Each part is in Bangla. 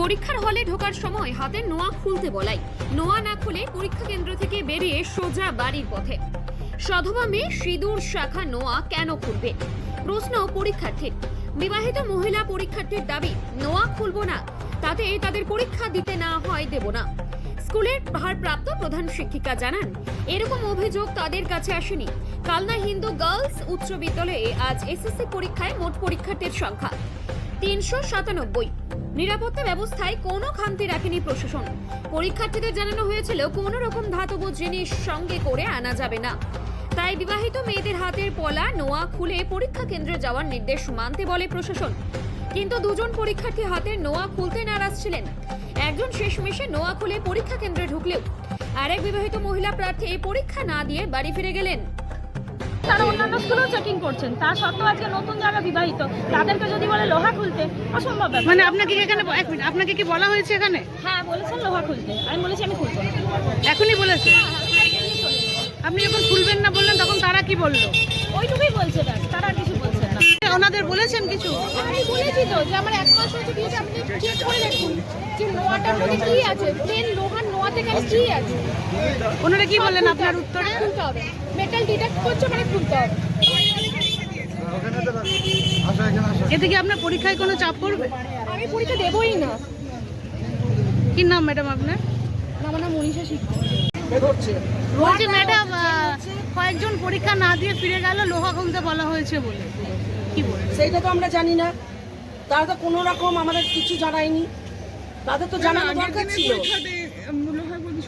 পরীক্ষার হলে ঢোকার সময় হাতের নোয়া খুলতে বলাই। নোয়া না খুলে পরীক্ষা কেন্দ্র থেকে বেরিয়ে সোজা বাড়ির পথে। সধবা মেয়ে সিঁদুর শাখা নোয়া কেন খুলবে? প্রশ্ন পরীক্ষার্থীর। বিবাহিত মহিলা পরীক্ষার্থীর দাবি, নোয়া খুলবো না। তাতে তাদের পরীক্ষা দিতে না হয় দেব না। স্কুলের ভারপ্রাপ্ত প্রধান শিক্ষিকা জানান, এরকম অভিযোগ তাদের কাছে আসেনি। কালনা হিন্দু গার্লস উচ্চ বিদ্যালয়ে আজ এসএসসি পরীক্ষায় মোট পরীক্ষার্থীর সংখ্যা। তিনশো সাতানব্বই। নিরাপত্তা ব্যবস্থায় কোনো খামতি রাখেনি প্রশাসন। পরীক্ষার্থীদের জানানো হয়েছিল, কোনো রকম ধাতব জিনিস সঙ্গে করে আনা যাবে না। তাই বিবাহিত মেয়েদের হাতের পলা, নোয়া, খুলে পরীক্ষা কেন্দ্রে যাওয়ার নির্দেশ মানতে বলে প্রশাসন। কিন্তু দুজন পরীক্ষার্থী হাতের নোয়া খুলতে নারাজ ছিলেন। একজন শেষমেশে নোয়া খুলে পরীক্ষা কেন্দ্রে ঢুকলেও আরেক বিবাহিত মহিলা প্রার্থী পরীক্ষা না দিয়ে বাড়ি ফিরে গেলেন। তারা অন্যান্য স্কুলেও চেকিং করছেন। তা সত্ত্বেও আজকে নতুন যারা বিবাহিত তাদেরকে যদি বলে লোহা খুলতে অসম্ভব মানে আপনাকে কি এখানে এক মিনিট আপনাকে কি বলা হয়েছে এখানে? হ্যাঁ বলেছেন লোহা খুলতে। আমি বলেছি আমি খুলবো এখনই বলেছে। আপনি যখন খুলবেন না বললেন তখন তারা কি বলল? ওইটুকুই বলছে ব্যাস তারা কিছু বলছেন না। ওনাদের বলেছেন কিছু? আমি বলেছি তো যে আমার এক মাস দিয়েছে আপনি চেক করে দেখুন। যে নোয়াটার মধ্যে কি আছে? প্লেন লোহার কি আছে? ওনারা কি বললেন আপনার উত্তরে? খুলতে হবে। মেটাল ডিটেক্ট করছে মানে খুলতে হবে। এতে কি আপনার পরীক্ষায় কোনো চাপ পড়বে? আমি পরীক্ষা দেবই না। কি নাম ম্যাডাম আপনার? আমার নাম মনীষা শিক্ষক বলছি ম্যাডাম কয়েকজন পরীক্ষা না দিয়ে ফিরে গেল লোহা খুলতে বলা হয়েছে বলে। কি বলে সেইটা তো আমরা জানি না। তারা তো কোনো রকম আমাদের কিছু জানায়নি। তাদের তো জানানো দরকার ছিল।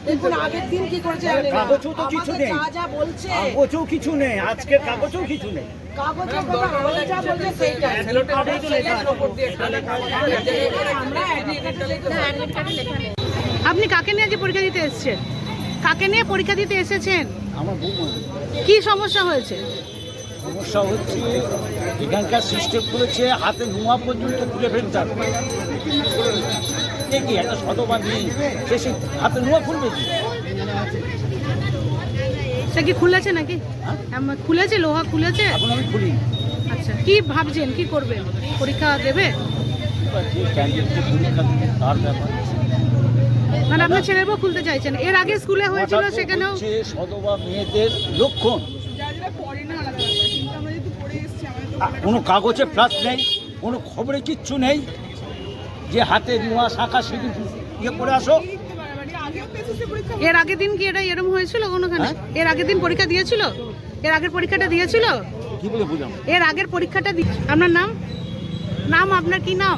দেখুন আগের দিন কি করেছে কাগজও তো কিছু নেই। যা যা বলছে। কাগজও কিছু নেই আজকের কাগজও কিছু নেই। কাগজের কথা আমাদের যা বলছে সেইটাই আমরা admit card লেখা নেই। আপনি কাকে নিয়ে আজকে পরীক্ষা দিতে এসেছেন? কাকে নিয়ে পরীক্ষা দিতে এসেছেন? আমার কি সমস্যা হয়েছে? সমস্যা হচ্ছে এখানকার সিস্টেম করেছে হাতে নোয়া পর্যন্ত তুলে ফেলতে হবে কি একটা শতবা নেই। সে সে হাতে নোয়া খুলবে কি? সে কি খুলেছে নাকি? খুলেছে লোহা খুলেছে? এখন আমি খুলি। আচ্ছা কি ভাবছেন কি করবেন? পরীক্ষা দেবে? মানে আপনার ছেলের বউ খুলতে চাইছেন। এর আগে স্কুলে হয়েছিল সেখানেও সদবা মেয়েদের লক্ষণ। কোনো কাগজে প্লাস নেই কোনো খবরে কিচ্ছু নেই। যে হাতে নোয়া শাখা সেদিন ইয়ে করে আসো। এর আগের দিন কি এটা এরকম হয়েছিল কোনোখানে? হ্যাঁ? এর আগের দিন পরীক্ষা দিয়েছিল? এর আগের পরীক্ষাটা দিয়েছিল? কি বলে বুঝাম এর আগের পরীক্ষাটা আপনার নাম? নাম আপনার কি নাম।